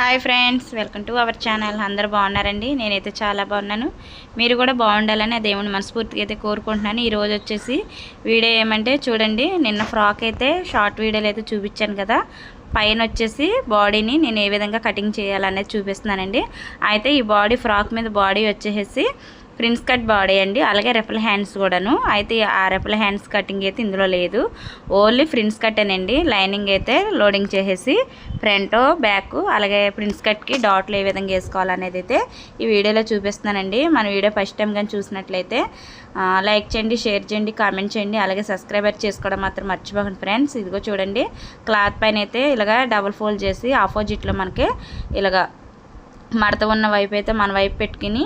Hi friends welcome to our channel. అందరూ బాగున్నారండి? నేనైతే చాలా బాగున్నాను. మీరు కూడా బాగుండాలని ఆ దేవుని మనస్ఫూర్తిగా అయితే కోరుకుంటున్నాను. ఈరోజు వచ్చేసి వీడియో ఏమంటే చూడండి నిన్న ఫ్రాక్ అయితే షార్ట్ వీడియోలు అయితే చూపించాను కదా. పైన వచ్చేసి బాడీని నేను ఏ విధంగా కటింగ్ చేయాలనేది చూపిస్తున్నానండి. అయితే ఈ బాడీ ఫ్రాక్ మీద బాడీ వచ్చేసి ప్రిన్స్ కట్ బాడీ అండి అలాగే రెఫల్ హ్యాండ్స్ కూడాను. అయితే ఆ రెఫల్ హ్యాండ్స్ కటింగ్ అయితే ఇందులో లేదు. ఓన్లీ ప్రిన్స్ కట్ లైనింగ్ అయితే లోడింగ్ చేసేసి ఫ్రంట్ బ్యాక్ అలాగే ప్రిన్స్ కట్కి డాట్లు ఏ విధంగా వేసుకోవాలనేది అయితే ఈ వీడియోలో చూపిస్తున్నానండి. మన వీడియో ఫస్ట్ టైం కానీ చూసినట్లయితే లైక్ చేయండి షేర్ చేయండి కామెంట్ చేయండి. అలాగే సబ్స్క్రైబర్ చేసుకోవడం మాత్రం మర్చిపోకండి ఫ్రెండ్స్. ఇదిగో చూడండి. క్లాత్ పైన అయితే ఇలాగ డబుల్ ఫోల్డ్ చేసి ఆపోజిట్లో మనకి ఇలాగ మడత ఉన్న వైపు అయితే మన వైపు పెట్టుకుని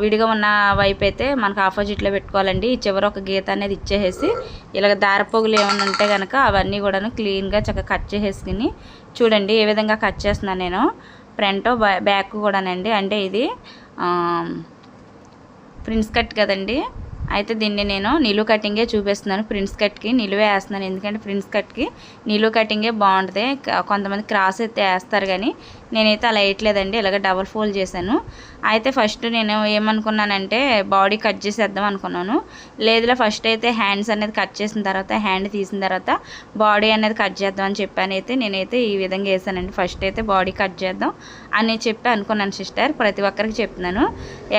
విడిగా ఉన్న వైపు అయితే మనకు ఆపోజిట్లో పెట్టుకోవాలండి. ఈ చివర ఒక గీత అనేది ఇచ్చేసేసి ఇలాగ దారపోగులు ఏమైనా ఉంటే కనుక అవన్నీ కూడాను క్లీన్గా చక్కగా కట్ చేసేసుకుని చూడండి ఏ విధంగా కట్ చేస్తున్నాను నేను. ఫ్రంట్ బ్యాక్ కూడానండి. అంటే ఇది ప్రిన్స్ కట్ కదండి. అయితే దీన్ని నేను నిలువు కటింగే చూపిస్తున్నాను. ప్రిన్స్ కట్కి నిలువే వేస్తున్నాను. ఎందుకంటే ప్రిన్స్ కట్కి నిలువు కటింగే బాగుంటుంది. కొంతమంది క్రాస్ అయితే వేస్తారు కానీ నేనైతే అలా వేయట్లేదండి. ఇలాగ డబల్ ఫోల్డ్ చేశాను. అయితే ఫస్ట్ నేను ఏమనుకున్నానంటే బాడీ కట్ చేసేద్దాం అనుకున్నాను. లేదులే ఫస్ట్ అయితే హ్యాండ్స్ అనేది కట్ చేసిన తర్వాత హ్యాండ్ తీసిన తర్వాత బాడీ అనేది కట్ చేద్దాం అని చెప్పాను. అయితే నేనైతే ఈ విధంగా వేసానండి. ఫస్ట్ అయితే బాడీ కట్ చేద్దాం అని చెప్పి అనుకున్నాను సిస్టర్ ప్రతి ఒక్కరికి చెప్తున్నాను.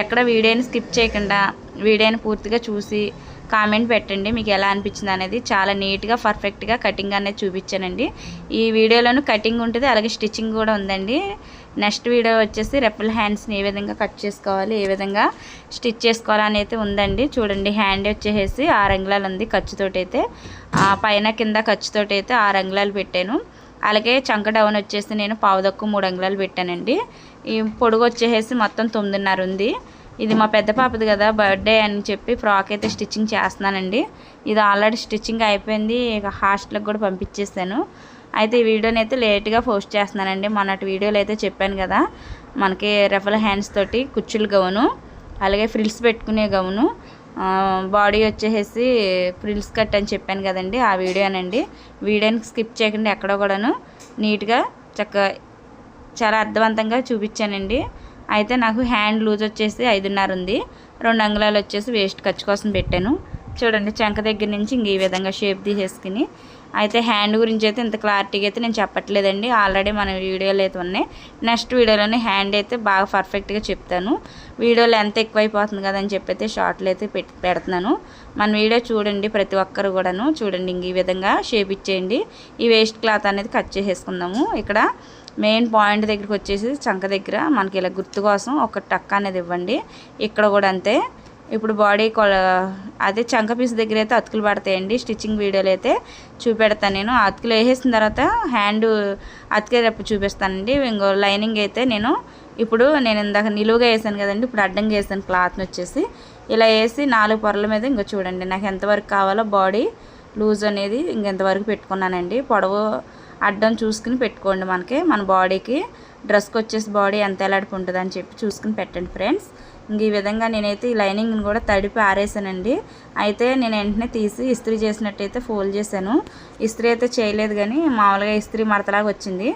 ఎక్కడ వీడియోని స్కిప్ చేయకుండా వీడియోని పూర్తిగా చూసి కామెంట్ పెట్టండి. మీకు ఎలా అనిపించింది అనేది చాలా నీట్గా పర్ఫెక్ట్గా కటింగ్ అనేది చూపించానండి. ఈ వీడియోలోను కటింగ్ ఉంటుంది అలాగే స్టిచ్చింగ్ కూడా ఉందండి. నెక్స్ట్ వీడియో వచ్చేసి రెప్పల్ హ్యాండ్స్ని ఏ విధంగా కట్ చేసుకోవాలి ఏ విధంగా స్టిచ్ చేసుకోవాలని అయితే ఉందండి. చూడండి హ్యాండ్ వచ్చేసి ఆరు అంగుళాలు ఉంది ఖర్చుతోటి అయితే పైన కింద ఖర్చుతోటి అయితే ఆరు అంగుళాలు పెట్టాను. అలాగే చంక డౌన్ వచ్చేసి నేను పావుదక్కు మూడు అంగుళాలు పెట్టానండి. ఈ పొడుగు వచ్చేసి మొత్తం తొమ్మిదిన్నర ఉంది. ఇది మా పెద్ద పాపది కదా బర్త్డే అని చెప్పి ఫ్రాక్ అయితే స్టిచ్చింగ్ చేస్తున్నానండి. ఇది ఆల్రెడీ స్టిచ్చింగ్ అయిపోయింది ఇక హాస్టల్కి కూడా పంపించేసాను. అయితే ఈ వీడియోని అయితే లేట్గా పోస్ట్ చేస్తున్నానండి. మొన్నటి వీడియోలో అయితే చెప్పాను కదా మనకి రెఫల్ హ్యాండ్స్ తోటి కుచ్చులు గౌను అలాగే ఫ్రిల్స్ పెట్టుకునే గౌను బాడీ వచ్చేసి ఫ్రిల్స్ కట్ అని చెప్పాను కదండి ఆ వీడియోనండి. వీడియోని స్కిప్ చేయకుండా ఎక్కడో కూడాను నీట్గా చక్కగా చాలా అర్థవంతంగా చూపించానండి. అయితే నాకు హ్యాండ్ లూజ్ వచ్చేసి ఐదున్నర ఉంది. రెండు అంగుళాలు వచ్చేసి వేస్ట్ ఖర్చు కోసం పెట్టాను. చూడండి చంక దగ్గర నుంచి ఇంక ఈ విధంగా షేప్ తీసేసుకుని. అయితే హ్యాండ్ గురించి అయితే ఇంత క్లారిటీగా అయితే నేను చెప్పట్లేదండి. ఆల్రెడీ మన వీడియోలు అయితే ఉన్నాయి. నెక్స్ట్ వీడియోలోనే హ్యాండ్ అయితే బాగా పర్ఫెక్ట్గా చెప్తాను. వీడియోలో ఎంత ఎక్కువైపోతుంది కదని చెప్పి అయితే షార్ట్లు అయితే పెట్టి పెడుతున్నాను. మన వీడియో చూడండి ప్రతి ఒక్కరు కూడాను. చూడండి ఇంక ఈ విధంగా షేప్ ఇచ్చేయండి. ఈ వేస్ట్ క్లాత్ అనేది కట్ చేసేసుకుందాము. ఇక్కడ మెయిన్ పాయింట్ దగ్గరికి వచ్చేసి చంక దగ్గర. మనకి ఇలా గుర్తు కోసం ఒక టక్ అనేది ఇవ్వండి. ఇక్కడ కూడా అంతే. ఇప్పుడు బాడీ అదే చంక పీస్ దగ్గర అయితే అతుకులు పడతాయండి. స్టిచ్చింగ్ వీడియోలు అయితే చూపెడతాను నేను. అతుకులు వేసేసిన తర్వాత హ్యాండ్ అతికేటప్పుడు చూపిస్తానండి. ఇంకో లైనింగ్ అయితే నేను ఇప్పుడు నేను ఇందాక నిలువుగా వేసాను కదండి. ఇప్పుడు అడ్డంగా వేసాను క్లాత్ని వచ్చేసి. ఇలా వేసి నాలుగు పొరల మీద ఇంకో చూడండి. నాకు ఎంతవరకు కావాలో బాడీ లూజ్ అనేది ఇంకెంతవరకు పెట్టుకున్నానండి. పొడవు అడ్డం చూసుకుని పెట్టుకోండి మనకి. మన బాడీకి డ్రెస్కి వచ్చేసి బాడీ ఎంత ఎలాడిపి ఉంటుంది అని చెప్పి చూసుకుని పెట్టండి ఫ్రెండ్స్. ఇంక ఈ విధంగా నేనైతే ఈ లైనింగ్ని కూడా తడిపి ఆరేసానండి. అయితే నేను వెంటనే తీసి ఇస్త్రీ చేసినట్టయితే ఫోల్డ్ చేశాను. ఇస్త్రీ అయితే చేయలేదు కానీ మామూలుగా ఇస్త్రీ మడతలాగా వచ్చింది.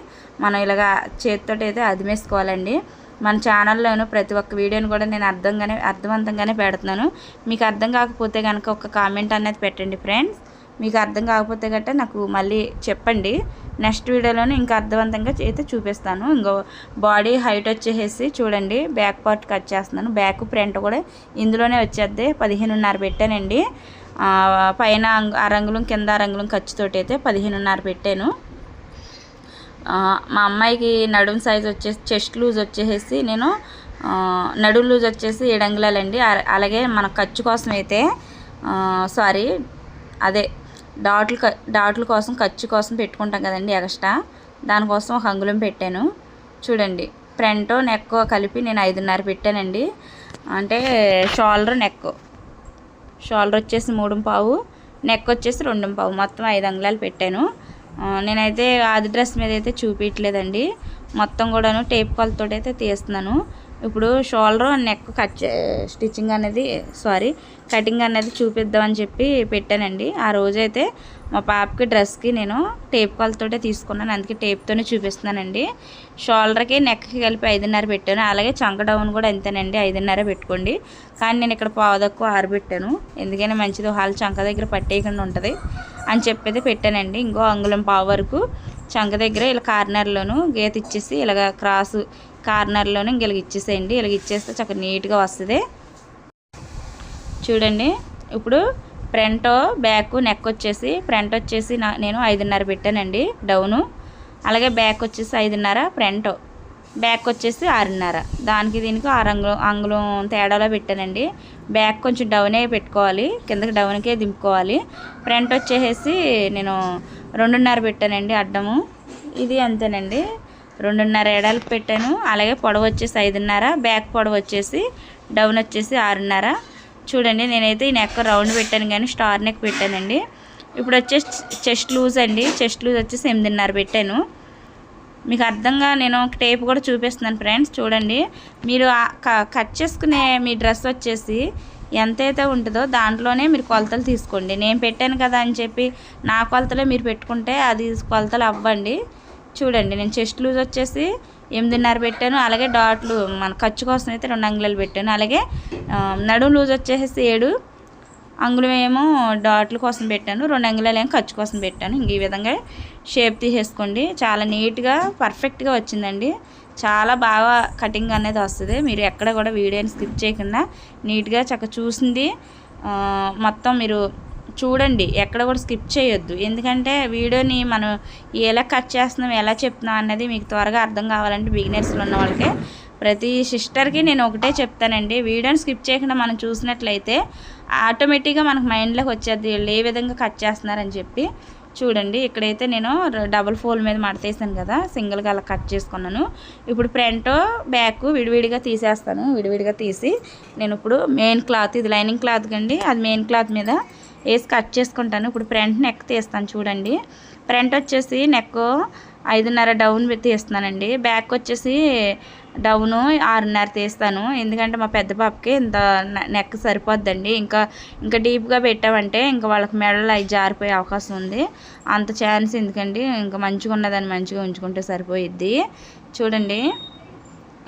మనం ఇలాగా చేతితో అయితే అదిమేసుకోవాలండి. మన ఛానల్లోనూ ప్రతి ఒక్క వీడియోని కూడా నేను అర్థంగానే అర్థవంతంగానే పెడుతున్నాను. మీకు అర్థం కాకపోతే కనుక ఒక కామెంట్ అనేది పెట్టండి ఫ్రెండ్స్. మీకు అర్థం కాకపోతే గట్ట నాకు మళ్ళీ చెప్పండి. నెక్స్ట్ వీడియోలోనే ఇంకా అర్థవంతంగా అయితే చూపిస్తాను. ఇంకో బాడీ హైట్ వచ్చేసి చూడండి బ్యాక్ పార్ట్ కట్ చేస్తున్నాను. బ్యాక్ ప్రింట్ కూడా ఇందులోనే వచ్చేద్ది. పదిహేనున్నర పెట్టానండి. పైన అరంగులం కింద అరంగులం ఖర్చుతోటి అయితే పదిహేనున్నర పెట్టాను. మా అమ్మాయికి నడుం సైజ్ వచ్చేసి చెస్ట్ లూజ్ వచ్చేసి నేను నడుం లూజ్ వచ్చేసి ఏడు అంగుళాలండి. అలాగే మన ఖర్చు కోసం అయితే సారీ అదే డాట్లు క- డాట్ల కోసం ఖర్చు కోసం పెట్టుకుంటాం కదండి ఎక్స్ట్రా. దానికోసం ఒక అంగుళం పెట్టాను. చూడండి ఫ్రంట్ నెక్ కలిపి నేను ఐదున్నర పెట్టానండి. అంటే షోల్డర్ నెక్ షోల్డర్ వచ్చేసి మూడు పావు నెక్ వచ్చేసి రెండు పావు. మొత్తం ఐదు అంగుళాలు పెట్టాను. నేనైతే ఆది డ్రెస్ మీద అయితే చూపించలేదండి మొత్తం కూడాను టేప్ కొలతోటి అయితే తీస్తున్నాను. ఇప్పుడు షోల్డర్ నెక్ కట్ స్టిచ్చింగ్ అనేది సారీ కటింగ్ అనేది చూపిద్దామని చెప్పి పెట్టానండి. ఆ రోజైతే మా పాపకి డ్రెస్కి నేను టేప్ కాల్తోటే తీసుకున్నాను. అందుకే టేప్తోనే చూపిస్తున్నానండి. షోల్డర్కి నెక్కి కలిపి ఐదున్నర పెట్టాను. అలాగే చంక డౌన్ కూడా అంతేనండి. ఐదున్నర పెట్టుకోండి. కానీ నేను ఇక్కడ పావుదక్కు ఆరబెట్టాను ఎందుకైనా మంచిది. హాల్ చంక దగ్గర పట్టేయకుండా ఉంటుంది అని చెప్పేది పెట్టానండి. ఇంకో అంగుళం పావు వరకు చంక దగ్గర ఇలా కార్నర్లోను గీత ఇచ్చేసి ఇలాగ క్రాసు కార్నర్లోనే ఇంక ఇలాగ ఇచ్చేసేయండి. ఇలాగ ఇచ్చేస్తే చక్కగా నీట్గా వస్తుంది. చూడండి. ఇప్పుడు ఫ్రంట్ బ్యాక్ నెక్ వచ్చేసి ఫ్రంట్ వచ్చేసి నేను ఐదున్నర పెట్టానండి డౌను. అలాగే బ్యాక్ వచ్చేసి ఐదున్నర ఫ్రంట్. బ్యాక్ వచ్చేసి ఆరున్నర. దానికి దీనికి ఆరు అంగుళం అంగుళం తేడాలో పెట్టానండి. బ్యాక్ కొంచెం డౌనే పెట్టుకోవాలి. కిందకి డౌన్కే దింపుకోవాలి. ఫ్రంట్ వచ్చేసి నేను రెండున్నర పెట్టానండి అడ్డము. ఇది అంతేనండి. రెండున్నర ఏడాలు పెట్టాను. అలాగే పొడవు వచ్చేసి ఐదున్నర బ్యాక్ పొడవు వచ్చేసి డౌన్ వచ్చేసి ఆరున్నర. చూడండి నేనైతే ఈ నెక్ రౌండ్ పెట్టాను కానీ స్టార్ నెక్ పెట్టానండి. ఇప్పుడు వచ్చేసి చెస్ట్ లూజ్ అండి. చెస్ట్ లూజ్ వచ్చేసి ఎనిమిదిన్నర పెట్టాను. మీకు అర్థంగా నేను టేప్ కూడా చూపిస్తున్నాను ఫ్రెండ్స్ చూడండి. మీరు కట్ చేసుకునే మీ డ్రెస్ వచ్చేసి ఎంతైతే ఉంటుందో దాంట్లోనే మీరు కొలతలు తీసుకోండి. నేను పెట్టాను కదా అని చెప్పి నా కొలతలే మీరు పెట్టుకుంటే అది కొలతలు అవ్వండి. చూడండి నేను చెస్ట్ లూజ్ వచ్చేసి ఎనిమిదిన్నర పెట్టాను. అలాగే డాట్లు మన ఖర్చు కోసం అయితే రెండు అంగుళాలు పెట్టాను. అలాగే నడుము లూజ్ వచ్చేసి ఏడు అంగుళం ఏమో డాట్ల కోసం పెట్టాను. రెండు అంగుళాలు ఏమో ఖర్చు కోసం పెట్టాను. ఇంక ఈ విధంగా షేప్ తీసేసుకోండి. చాలా నీట్గా పర్ఫెక్ట్గా వచ్చిందండి. చాలా బాగా కటింగ్ అనేది వస్తుంది. మీరు ఎక్కడ కూడా వీడియోని స్కిప్ చేయకుండా నీట్గా చక్క చూసింది. మొత్తం మీరు చూడండి ఎక్కడ కూడా స్కిప్ చేయొద్దు. ఎందుకంటే వీడియోని మనం ఎలా కట్ చేస్తున్నాం ఎలా చెప్తున్నాం అనేది మీకు త్వరగా అర్థం కావాలంటే బిగినర్స్లో ఉన్న వాళ్ళకి. ప్రతి సిస్టర్కి నేను ఒకటే చెప్తానండి వీడియోని స్కిప్ చేయకుండా మనం చూసినట్లయితే ఆటోమేటిక్గా మనకు మైండ్లోకి వచ్చేది ఏ విధంగా కట్ చేస్తున్నారని చెప్పి. చూడండి ఇక్కడైతే నేను డబుల్ ఫోల్ మీద మడతేసాను కదా సింగిల్గా అలా కట్ చేసుకున్నాను. ఇప్పుడు ఫ్రంట్ బ్యాక్ విడివిడిగా తీసేస్తాను విడివిడిగా తీసి నేను ఇప్పుడు మెయిన్ క్లాత్ ఇది లైనింగ్ క్లాత్ కండి అది మెయిన్ క్లాత్ మీద వేసి కట్ చేసుకుంటాను. ఇప్పుడు ఫ్రంట్ నెక్ తీస్తాను చూడండి. ఫ్రంట్ వచ్చేసి నెక్ ఐదున్నర డౌన్ తీస్తున్నానండి. బ్యాక్ వచ్చేసి డౌను ఆరున్నర తీస్తాను. ఎందుకంటే మా పెద్ద పాపకి ఇంత నెక్ సరిపోద్దండి. ఇంకా ఇంకా డీప్గా పెట్టామంటే ఇంకా వాళ్ళకి మెడలు అవి జారిపోయే అవకాశం ఉంది. అంత ఛాన్స్ ఎందుకండి? ఇంకా మంచిగా ఉన్నదాన్ని మంచిగా ఉంచుకుంటే సరిపోయిద్ది. చూడండి.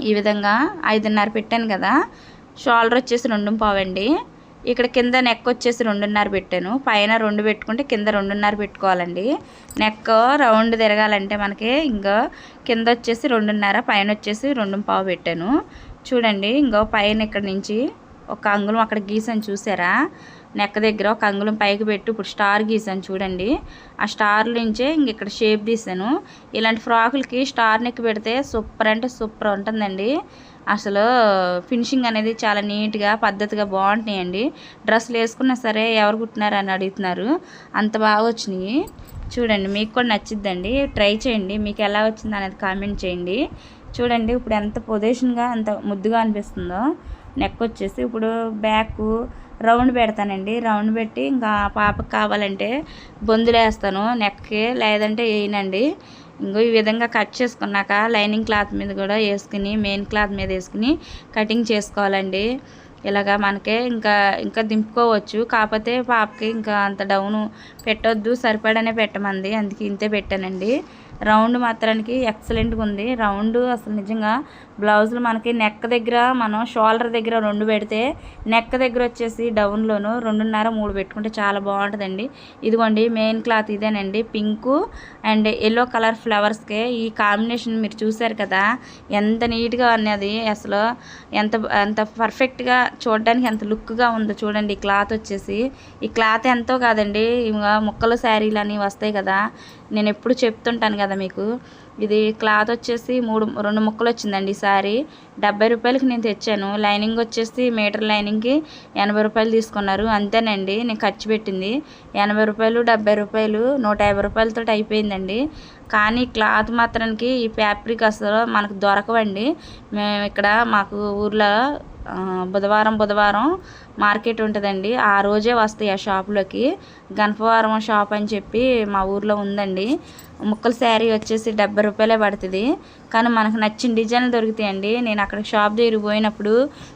ఈ విధంగా ఐదున్నర పెట్టాను కదా. షోల్డర్ వచ్చేసి రెండు పావండి. ఇక్కడ కింద నెక్ వచ్చేసి రెండున్నర పెట్టాను. పైన రెండు పెట్టుకుంటే కింద రెండున్నర పెట్టుకోవాలండి. నెక్ రౌండ్ తిరగాలంటే మనకి ఇంకా కింద వచ్చేసి రెండున్నర పైన వచ్చేసి రెండు పావు పెట్టాను. చూడండి ఇంకో పైన ఇక్కడ నుంచి ఒక అంగుళం అక్కడ గీసాను చూసారా? నెక్ దగ్గర ఒక అంగుళం పైకి పెట్టి ఇప్పుడు స్టార్ గీసాను చూడండి. ఆ స్టార్ నుంచే ఇంక ఇక్కడ షేప్ తీసాను. ఇలాంటి ఫ్రాకులకి స్టార్ నెక్ పెడితే సూపర్ అంటే సూపర్ ఉంటుందండి. అసలు ఫినిషింగ్ అనేది చాలా నీట్గా పద్ధతిగా బాగుంటున్నాయండి. డ్రెస్సులు వేసుకున్నా సరే ఎవరు కుట్టినారు అని అడుగుతున్నారు. అంత బాగా వచ్చినాయి. చూడండి మీకు కూడా నచ్చిద్దండి. ట్రై చేయండి. మీకు ఎలా వచ్చింది అనేది కామెంట్ చేయండి. చూడండి ఇప్పుడు ఎంత పొజిషన్గా అంత ముద్దుగా అనిపిస్తుందో. నెక్ వచ్చేసి ఇప్పుడు బ్యాక్ రౌండ్ పెడతానండి. రౌండ్ పెట్టి ఇంకా పాపకు కావాలంటే బొందులు వేస్తాను నెక్కి లేదంటే వేయనండి. ఇంకో ఈ విధంగా కట్ చేసుకున్నాక లైనింగ్ క్లాత్ మీద కూడా వేసుకుని మెయిన్ క్లాత్ మీద వేసుకుని కటింగ్ చేసుకోవాలండి. ఇలాగా మనకే ఇంకా ఇంకా దింపుకోవచ్చు. కాకపోతే పాపకి ఇంకా అంత డౌను పెట్టొద్దు సరిపడనే పెట్టమంది. అందుకే ఇంతే పెట్టానండి. రౌండ్ మాత్రానికి ఎక్సలెంట్గా ఉంది. రౌండ్ అసలు నిజంగా బ్లౌజులు మనకి నెక్ దగ్గర మనం షోల్డర్ దగ్గర రెండు పెడితే నెక్ దగ్గర వచ్చేసి డౌన్లోను రెండున్నర మూడు పెట్టుకుంటే చాలా బాగుంటుందండి. ఇదిగోండి మెయిన్ క్లాత్ ఇదేనండి. పింకు అండ్ ఎల్లో కలర్ ఫ్లవర్స్కే ఈ కాంబినేషన్ మీరు చూసారు కదా ఎంత నీట్గా ఉన్నది అసలు. ఎంత ఎంత పర్ఫెక్ట్గా చూడడానికి ఎంత లుక్గా ఉందో చూడండి ఈ క్లాత్ వచ్చేసి. ఈ క్లాత్ ఎంతో కాదండి ముక్కలు శారీలు అని వస్తాయి కదా. నేను ఎప్పుడు చెప్తుంటాను కదా మీకు. ఇది క్లాత్ వచ్చేసి మూడు రెండు ముక్కలు వచ్చిందండి ఈసారి డెబ్బై రూపాయలకి నేను తెచ్చాను. లైనింగ్ వచ్చేసి మీటర్ లైనింగ్కి ఎనభై రూపాయలు తీసుకున్నారు. అంతేనండి నేను ఖర్చు పెట్టింది. ఎనభై రూపాయలు డెబ్బై రూపాయలు నూట యాభై రూపాయలతో అయిపోయిందండి. కానీ క్లాత్ మాత్రానికి ఈ ఫ్యాబ్రిక్ అసలు మనకు దొరకవండి. మేము ఇక్కడ మాకు ఊర్లో బుధవారం బుధవారం మార్కెట్ ఉంటుందండి. ఆ రోజే వస్తాయి ఆ షాప్లోకి. గణపవరం షాప్ అని చెప్పి మా ఊర్లో ఉందండి. ముక్కల శారీ వచ్చేసి డెబ్బై రూపాయలే పడుతుంది. కానీ మనకు నచ్చిన డిజైన్లు దొరుకుతాయండి. నేను అక్కడ షాప్ దగ్గర పోయినప్పుడు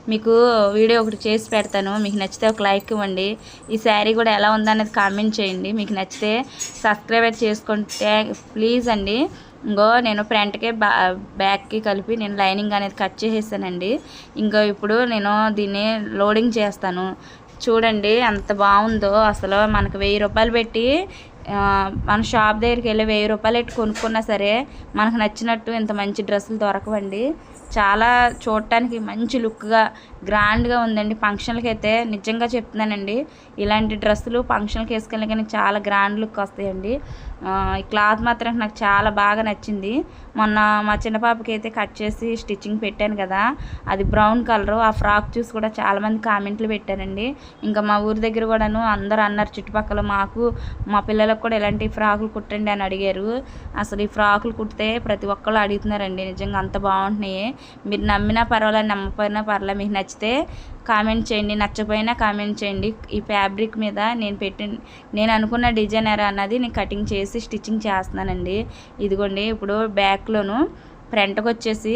మీకు వీడియో ఒకటి చేసి పెడతాను. మీకు నచ్చితే ఒక లైక్ ఇవ్వండి. ఈ శారీ కూడా ఎలా ఉందనేది కామెంట్ చేయండి. మీకు నచ్చితే సబ్స్క్రైబర్ చేసుకుంటే ప్లీజ్ అండి. ఇంకో నేను ఫ్రంట్కి బ్యా బ్యాక్కి కలిపి నేను లైనింగ్ అనేది కట్ చేసేసానండి. ఇంకో ఇప్పుడు నేను దీన్ని లోడింగ్ చేస్తాను. చూడండి ఎంత బాగుందో అసలు మనకు వెయ్యి రూపాయలు పెట్టి మన షాప్ దగ్గరికి వెళ్ళి వెయ్యి రూపాయలు పెట్టి కొనుక్కున్నా సరే మనకు నచ్చినట్టు ఇంత మంచి డ్రెస్సులు దొరకవండి. చాలా చూడటానికి మంచి లుక్గా గ్రాండ్గా ఉందండి. ఫంక్షన్లకి అయితే నిజంగా చెప్తున్నానండి. ఇలాంటి డ్రెస్సులు ఫంక్షన్కి వేసుకెళ్ళి కానీ చాలా గ్రాండ్ లుక్ వస్తాయండి. ఈ క్లాత్ మాత్రం నాకు చాలా బాగా నచ్చింది. మొన్న మా చిన్న పాపకి అయితే కట్ చేసి స్టిచ్చింగ్ పెట్టాను కదా అది బ్రౌన్ కలర్. ఆ ఫ్రాక్ చూసి కూడా చాలామంది కామెంట్లు పెట్టారండి. ఇంకా మా ఊరి దగ్గర కూడాను అందరు అన్నారు చుట్టుపక్కల మాకు మా పిల్లలకు కూడా ఇలాంటి ఫ్రాకులు కుట్టండి అని అడిగారు. అసలు ఈ ఫ్రాకులు కుడితే ప్రతి ఒక్కళ్ళు అడుగుతున్నారండి నిజంగా అంత బాగుంటున్నాయి. మీరు నమ్మినా పర్వాలేదు నమ్మకపోయినా పర్వాలేదు. మీకు నచ్చితే కామెంట్ చేయండి. నచ్చకపోయినా కామెంట్ చేయండి. ఈ ఫ్యాబ్రిక్ మీద నేను పెట్టిన నేను అనుకున్న డిజైనర్ అన్నది నేను కటింగ్ చేసి స్టిచ్చింగ్ చేస్తున్నానండి. ఇదిగోండి ఇప్పుడు బ్యాక్లోను ఫ్రంట్కి వచ్చేసి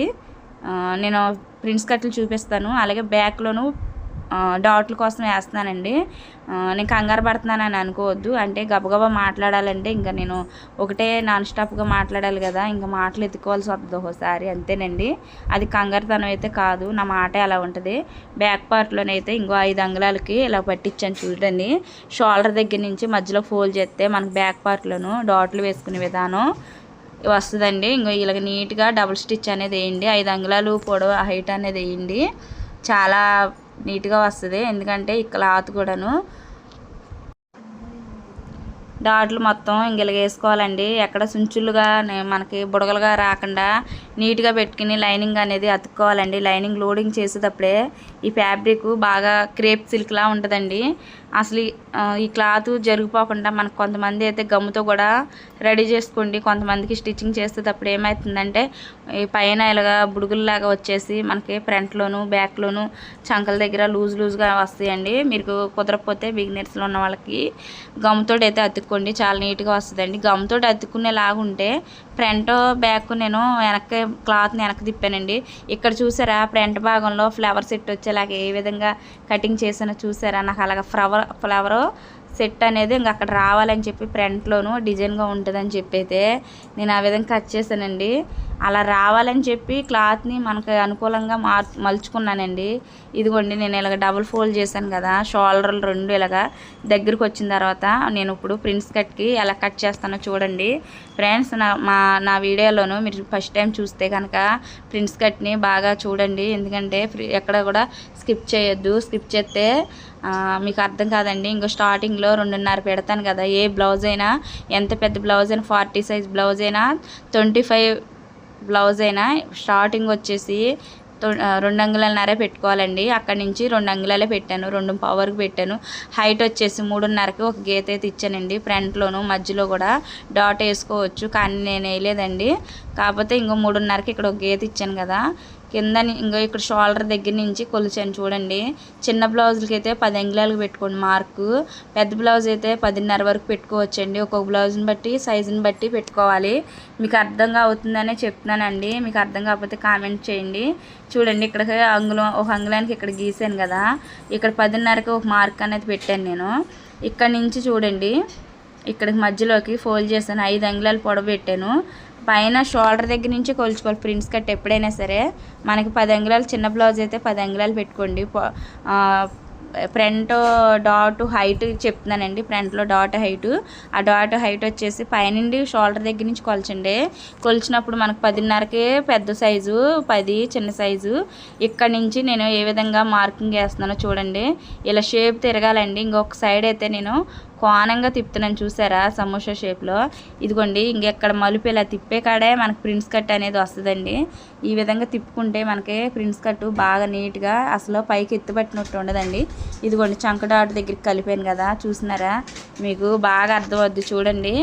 నేను ప్రిన్స్ కట్లు చూపిస్తాను. అలాగే బ్యాక్లోను డాట్ల కోసం వేస్తున్నానండి. నేను కంగారు పడుతున్నాను అని అనుకోవద్దు. అంటే గబగబా మాట్లాడాలంటే ఇంకా నేను ఒకటే నాన్ స్టాప్గా మాట్లాడాలి కదా ఇంకా మాటలు ఎత్తుకోవాల్సి వస్తుంది ఒకసారి అంతేనండి. అది కంగారుతనం అయితే కాదు నా మాట అలా ఉంటుంది. బ్యాక్ పార్ట్లోనైతే ఇంకో ఐదు అంగుళాలకి ఇలా పట్టించాను చూడండి. షోల్డర్ దగ్గర నుంచి మధ్యలో ఫోల్డ్ చేస్తే మనకు బ్యాక్ పార్ట్లోను డాట్లు వేసుకునే విధానం వస్తుందండి. ఇంకో ఇలాగ నీట్గా డబుల్ స్టిచ్ అనేది వేయండి. ఐదు అంగుళాలు పొడవు హైట్ అనేది వేయండి. చాలా నీట్గా వస్తుంది. ఎందుకంటే ఈ క్లాత్ కూడాను డాట్లు మొత్తం ఇంగిలగ వేసుకోవాలండి ఎక్కడ సుంచులుగా మనకి బుడగలుగా రాకుండా నీట్గా పెట్టుకుని లైనింగ్ అనేది అతుక్కోవాలండి. లైనింగ్ లోడింగ్ చేసేటప్పుడే ఈ ఫ్యాబ్రిక్ బాగా క్రేప్ సిల్క్లా ఉంటుందండి. అసలు ఈ- ఈ క్లాత్ జరిగిపోకుండా మనకు కొంతమంది అయితే గమ్ముతో కూడా రెడీ చేసుకోండి. కొంతమందికి స్టిచ్చింగ్ చేసేటప్పుడు ఏమవుతుందంటే ఈ పైన ఇలాగా బుడుగుల్లాగా వచ్చేసి మనకి ఫ్రంట్లోను బ్యాక్లోను చంకల దగ్గర లూజ్ లూజ్గా వస్తాయండి. మీకు కుదరకపోతే బిగినర్స్లో ఉన్న వాళ్ళకి గమ్తోటి అయితే అతుక్కోండి. చాలా నీట్గా వస్తుందండి. గమ్తోటి అతుక్కునేలాగా ఉంటే ఫ్రంట్ బ్యాక్ నేను వెనక్కి క్లాత్ని వెనక్కి తిప్పానండి. ఇక్కడ చూసారా ఫ్రంట్ భాగంలో ఫ్లవర్ సెట్ వచ్చేలాగా ఏ విధంగా కటింగ్ చేసానో చూసారా? నాకు అలాగ ఫ్లవర్ ఫ్లవర్ సెట్ అనేది ఇంక అక్కడ రావాలని చెప్పి ఫ్రంట్లోను డిజైన్గా ఉంటుందని చెప్పి అయితే నేను ఆ విధంగా కట్ చేశానండి. అలా రావాలని చెప్పి క్లాత్ని మనకు అనుకూలంగా మార్ మలుచుకున్నానండి. ఇదిగోండి నేను ఇలాగ డబుల్ ఫోల్డ్ చేశాను కదా షోల్డర్లు రెండు ఇలాగా దగ్గరికి వచ్చిన తర్వాత నేను ఇప్పుడు ప్రిన్స్ కట్కి ఎలా కట్ చేస్తానో చూడండి. ఫ్రెండ్స్ నా మా నా వీడియోలోను మీరు ఫస్ట్ టైం చూస్తే కనుక ప్రిన్స్ కట్ని బాగా చూడండి. ఎందుకంటే ఎక్కడ కూడా స్కిప్ చేయొద్దు. స్కిప్ చేస్తే మీకు అర్థం కాదండి. ఇంకో స్టార్టింగ్లో రెండున్నర పెడతాను కదా ఏ బ్లౌజ్ అయినా ఎంత పెద్ద బ్లౌజ్ అయినా ఫార్టీ సైజ్ బ్లౌజ్ అయినా ట్వంటీ ఫైవ్ బ్లౌజ్ అయినా స్టార్టింగ్ వచ్చేసి రెండు అంగుళాలన్నరే పెట్టుకోవాలండి. అక్కడి నుంచి రెండు అంగుళాలే పెట్టాను రెండు పవర్కి పెట్టాను. హైట్ వచ్చేసి మూడున్నరకి ఒక గీత అయితే ఇచ్చానండి. ఫ్రంట్లోను మధ్యలో కూడా డాట్ వేసుకోవచ్చు కానీ నేను వేయలేదండి కాకపోతే ఇంకో మూడున్నరకి ఇక్కడ ఒక గీత ఇచ్చాను కదా కింద ఇంకా ఇక్కడ షోల్డర్ దగ్గర నుంచి కొలిచాను చూడండి. చిన్న బ్లౌజులకి అయితే పది అంగుళాలకు పెట్టుకోండి మార్కు పెద్ద బ్లౌజ్ అయితే పదిన్నర వరకు పెట్టుకోవచ్చండి. ఒక్కొక్క బ్లౌజ్ని బట్టి సైజుని బట్టి పెట్టుకోవాలి. మీకు అర్థంగా అవుతుందనే చెప్తున్నానండి. మీకు అర్థం కాకపోతే కామెంట్ చేయండి. చూడండి ఇక్కడ అంగుళం ఒక అంగుళానికి ఇక్కడ గీసాను కదా. ఇక్కడ పదిన్నరకి ఒక మార్క్ అనేది పెట్టాను నేను. ఇక్కడ నుంచి చూడండి ఇక్కడికి మధ్యలోకి ఫోల్డ్ చేశాను. ఐదు అంగుళాలు పొడవ పెట్టాను. పైన షోల్డర్ దగ్గర నుంచి కొలుచుకోవాలి. ప్రింట్స్ కట్ ఎప్పుడైనా సరే. మనకి పది అంగుళాలు చిన్న బ్లౌజ్ అయితే పది అంగుళాలు పెట్టుకోండి. ఫ్రంట్ డాట్ హైట్ చెప్తున్నానండి. ఫ్రంట్లో డాట్ హైట్. ఆ డాట్ హైట్ వచ్చేసి పైనుండి షోల్డర్ దగ్గర నుంచి కొలచండి. కొలిచినప్పుడు మనకు పదిన్నరకే పెద్ద సైజు పది చిన్న సైజు. ఇక్కడ నుంచి నేను ఏ విధంగా మార్కింగ్ వేస్తున్నానో చూడండి. ఇలా షేప్ తిరగాలండి. ఇంకొక సైడ్ అయితే నేను కోణంగా తిప్పుతున్నాను. చూసారా? సమోసా షేప్లో. ఇదిగోండి ఇంకెక్కడ మలుపు ఇలా తిప్పే కాడే మనకు ప్రిన్స్ కట్ అనేది వస్తుందండి. ఈ విధంగా తిప్పుకుంటే మనకి ప్రిన్స్ కట్ బాగా నీట్గా అసలు పైకి ఎత్తుపట్టినట్టు ఉండదండి. ఇదిగోండి చంకడాట దగ్గరికి కలిపాను కదా. చూసినారా? మీకు బాగా అర్థమవుద్ది చూడండి.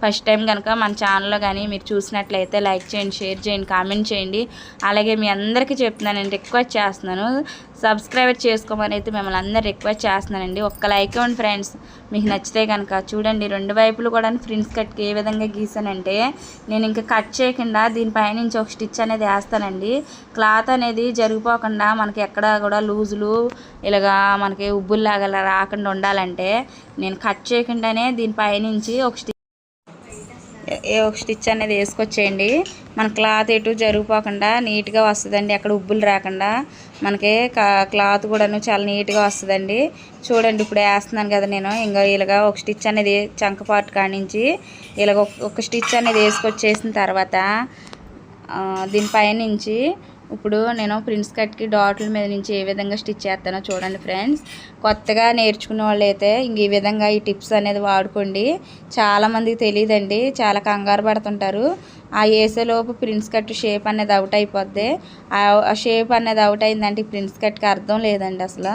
ఫస్ట్ టైం కనుక మన ఛానల్లో కానీ మీరు చూసినట్లయితే లైక్ చేయండి షేర్ చేయండి కామెంట్ చేయండి. అలాగే మీ అందరికీ చెప్తున్నానండి రిక్వెస్ట్ చేస్తున్నాను. సబ్స్క్రైబర్ చేసుకోమని అయితే మిమ్మల్ని అందరు రిక్వెస్ట్ చేస్తున్నానండి. ఒక్క లైక్ ఇవ్వండి ఫ్రెండ్స్. మీకు నచ్చితే కనుక చూడండి రెండు వైపులు కూడా ఫ్రిన్స్ కట్కి ఏ విధంగా గీసానంటే నేను ఇంకా కట్ చేయకుండా దీనిపైనుంచి ఒక స్టిచ్ అనేది వేస్తానండి. క్లాత్ అనేది జరిగిపోకుండా మనకి ఎక్కడ కూడా లూజులు ఇలాగా మనకి ఉబ్బుల్లాగా రాకుండా ఉండాలంటే నేను కట్ చేయకుండానే దీనిపైనుంచి ఒక స్టిచ్ ఏ ఒక స్టిచ్ అనేది వేసుకొచ్చేయండి. మన క్లాత్ ఎటు జరిగిపోకుండా నీట్గా వస్తుందండి. అక్కడ ఉబ్బులు రాకుండా. మనకి క్లాత్ కూడాను చాలా నీట్గా వస్తుందండి. చూడండి ఇప్పుడు వేస్తున్నాను కదా నేను. ఇంకా ఇలాగా ఒక స్టిచ్ అనేది చంకపాటు కానించి ఇలాగ ఒక స్టిచ్ అనేది వేసుకొచ్చేసిన తర్వాత దీనిపైనుంచి ఇప్పుడు నేను ప్రిన్స్ కట్కి డాట్ల మీద నుంచి ఏ విధంగా స్టిచ్ చేస్తానో చూడండి ఫ్రెండ్స్. కొత్తగా నేర్చుకునే వాళ్ళు అయితే ఇంక ఈ విధంగా ఈ టిప్స్ అనేది వాడుకోండి. చాలామందికి తెలియదండి చాలా కంగారు పడుతుంటారు. ఆ వేసేలోపు ప్రిన్స్ కట్ షేప్ అనేది అవుట్ అయిపోద్ది. ఆ షేప్ అనేది అవుట్ అయిందంటే ప్రిన్స్ కట్కి అర్థం లేదండి అసలు.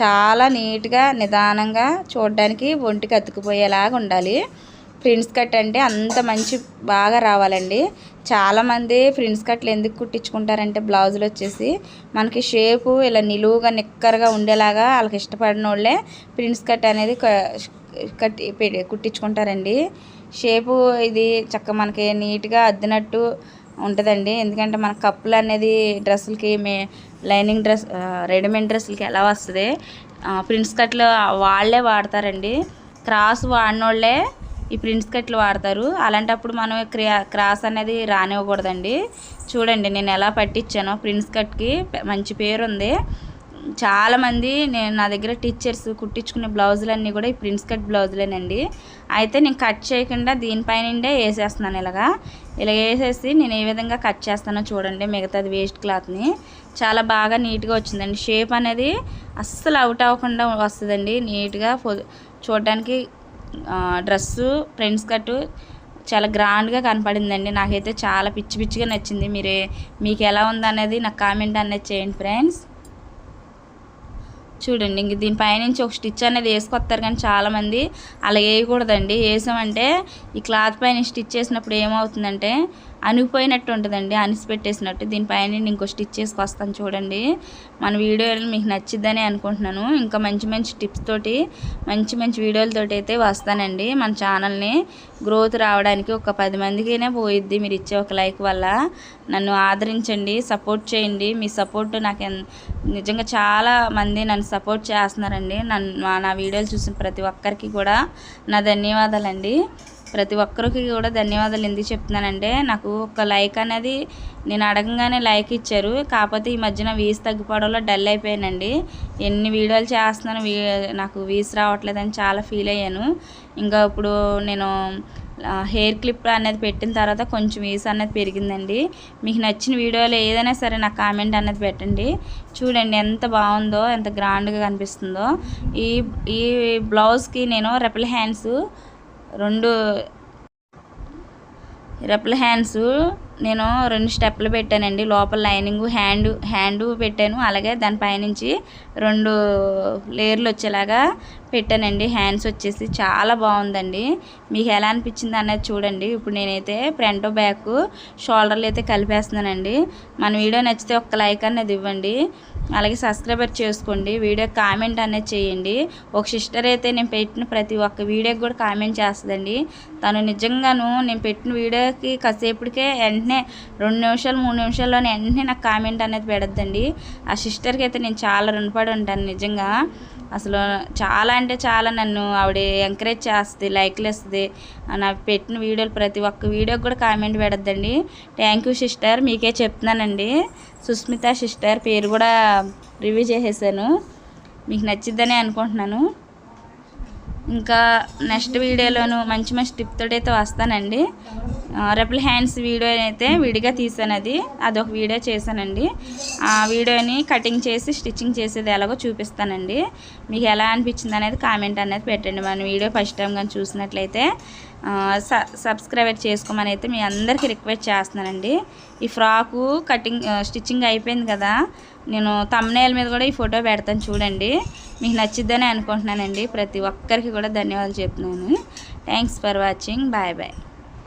చాలా నీట్గా నిదానంగా చూడడానికి ఒంటికి అతుకుపోయేలాగా ఉండాలి. ప్రిన్స్ కట్ అంటే అంత మంచి బాగా రావాలండి. చాలామంది ప్రిన్స్ కట్లు ఎందుకు కుట్టించుకుంటారంటే బ్లౌజులు వచ్చేసి మనకి షేపు ఇలా నిలువుగా నిక్కరగా ఉండేలాగా వాళ్ళకి ఇష్టపడిన వాళ్ళే ప్రిన్స్ కట్ అనేది కట్టి కుట్టించుకుంటారండి. షేపు ఇది చక్క మనకి నీట్గా అద్దినట్టు ఉంటుందండి. ఎందుకంటే మన కప్పులు అనేది డ్రెస్సులకి మే లైనింగ్ డ్రెస్ రెడీమేడ్ డ్రెస్సులకి ఎలా వస్తుంది? ప్రిన్స్ కట్లు వాళ్ళే వాడతారండి. క్రాస్ వాడినోళ్ళే ఈ ప్రింట్స్ కట్లు వాడతారు. అలాంటప్పుడు మనం క్రాస్ అనేది రానివ్వకూడదండి. చూడండి నేను ఎలా పట్టించానో ప్రింట్స్ కట్కి మంచి పేరు ఉంది చాలామంది నేను నా దగ్గర టీచర్స్ కుట్టించుకునే బ్లౌజులన్నీ కూడా ఈ ప్రింట్స్ కట్ బ్లౌజులేనండి. అయితే నేను కట్ చేయకుండా దీనిపైనండే వేసేస్తున్నాను ఇలాగా. ఇలా వేసేసి నేను ఏ విధంగా కట్ చేస్తానో చూడండి మిగతాది వేస్ట్ క్లాత్ని. చాలా బాగా నీట్గా వచ్చిందండి. షేప్ అనేది అస్సలు అవుట్ అవ్వకుండా వస్తుందండి. నీట్గా చూడడానికి డ్రెస్సు ఫ్రెండ్స్ కట్టు చాలా గ్రాండ్గా కనపడిందండి. నాకైతే చాలా పిచ్చి పిచ్చిగా నచ్చింది. మీరే మీకు ఎలా ఉందనేది నాకు కామెంట్ అనేది చేయండి ఫ్రెండ్స్. చూడండి ఇంక దీనిపైనుంచి ఒక స్టిచ్ అనేది వేసుకొస్తారు కానీ చాలామంది అలా వేయకూడదండి. వేసామంటే ఈ క్లాత్ పైన స్టిచ్ చేసినప్పుడు ఏమవుతుందంటే అనిపోయినట్టు ఉంటుందండి అనిసిపెట్టేసినట్టు దీనిపైన నేను ఇంకో స్టిచ్ చేసుకొస్తాను చూడండి. మన వీడియోలు మీకు నచ్చిద్దని అనుకుంటున్నాను. ఇంకా మంచి మంచి టిప్స్ తోటి మంచి మంచి వీడియోలతోటి అయితే వస్తానండి. మన ఛానల్ని గ్రోత్ రావడానికి ఒక పది మందికినే పోయిద్ది. మీరు ఇచ్చే ఒక లైక్ వల్ల నన్ను ఆదరించండి సపోర్ట్ చేయండి. మీ సపోర్ట్ నాకు నిజంగా చాలా మంది నన్ను సపోర్ట్ చేస్తున్నారండి. నన్ను నా వీడియోలు చూసిన ప్రతి ఒక్కరికి కూడా నా ధన్యవాదాలండి. ప్రతి ఒక్కరికి కూడా ధన్యవాదాలు ఎందుకు చెప్తున్నానంటే నాకు ఒక లైక్ అనేది నేను అడగంగానే లైక్ ఇచ్చారు. కాకపోతే ఈ మధ్యన వీస్ తగ్గిపోవడంలో డల్ అయిపోయానండి. ఎన్ని వీడియోలు చేస్తున్నాను నాకు వీస్ రావట్లేదని చాలా ఫీల్ అయ్యాను. ఇంకా ఇప్పుడు నేను హెయిర్ క్లిప్ అనేది పెట్టిన తర్వాత కొంచెం వీస్ అనేది పెరిగిందండి. మీకు నచ్చిన వీడియోలో ఏదైనా సరే నాకు కామెంట్ అనేది పెట్టండి. చూడండి ఎంత బాగుందో ఎంత గ్రాండ్గా కనిపిస్తుందో. ఈ ఈ బ్లౌజ్కి నేను రెపల్ హ్యాండ్స్ రెండు రెప్పల హ్యాండ్స్ నేను రెండు స్టెప్లు పెట్టానండి. లోపల లైనింగ్ హ్యాండ్ హ్యాండ్ పెట్టాను. అలాగే దానిపైనుంచి రెండు లేయర్లు వచ్చేలాగా పెట్టానండి. హ్యాండ్స్ వచ్చేసి చాలా బాగుందండి. మీకు ఎలా అనిపించింది అనేది చూడండి. ఇప్పుడు నేనైతే ఫ్రంట్ బ్యాక్ షోల్డర్లు అయితే కలిపేస్తున్నానండి. మన వీడియో నచ్చితే ఒక్క లైక్ అనేది ఇవ్వండి. అలాగే సబ్స్క్రైబర్ చేసుకోండి. వీడియో కామెంట్ అనేది చేయండి. ఒక సిస్టర్ అయితే నేను పెట్టిన ప్రతి ఒక్క వీడియోకి కూడా కామెంట్ చేస్తుందండి. తను నిజంగాను నేను పెట్టిన వీడియోకి కాసేపటికే వెంటనే రెండు నిమిషాలు మూడు నిమిషాల్లోనే వెంటనే నాకు కామెంట్ అనేది పెడద్దండి. ఆ సిస్టర్కి అయితే నేను చాలా రుణపడి ఉంటాను నిజంగా. అసలు చాలా అంటే చాలా నన్ను ఆవిడ ఎంకరేజ్ చేస్తుంది లైక్లు ఇస్తుంది. నా పెట్టిన వీడియోలు ప్రతి ఒక్క వీడియోకి కూడా కామెంట్ పెడద్దండి. థ్యాంక్ యూ సిస్టర్ మీకే చెప్తున్నానండి. సుస్మిత సిస్టర్ పేరు కూడా రివ్యూ చేసేసాను. మీకు నచ్చిద్దని అనుకుంటున్నాను. ఇంకా నెక్స్ట్ వీడియోలోను మంచి మంచి టిప్ అయితే వస్తానండి. రెప్ల్ హ్యాండ్స్ వీడియో అయితే విడిగా తీసాను అది. అదొక వీడియో చేశానండి. ఆ వీడియోని కటింగ్ చేసి స్టిచ్చింగ్ చేసేది ఎలాగో చూపిస్తానండి. మీకు ఎలా అనిపించింది అనేది కామెంట్ అనేది పెట్టండి. మన వీడియో ఫస్ట్ టైం కానీ చూసినట్లయితే ఆ, సబ్స్క్రైబ్ చేసుకోమని అయితే మీ అందరికీ రిక్వెస్ట్ చేస్తున్నానండి. ఈ ఫ్రాకు కటింగ్ స్టిచ్చింగ్ అయిపోయింది కదా నేను తమ్నేల్ మీద కూడా ఈ ఫోటో పెడతాను చూడండి. మీకు నచ్చిద్దని అనుకుంటున్నానండి. ప్రతి ఒక్కరికి కూడా ధన్యవాదాలు చెప్తున్నాను. Thanks for watching bye bye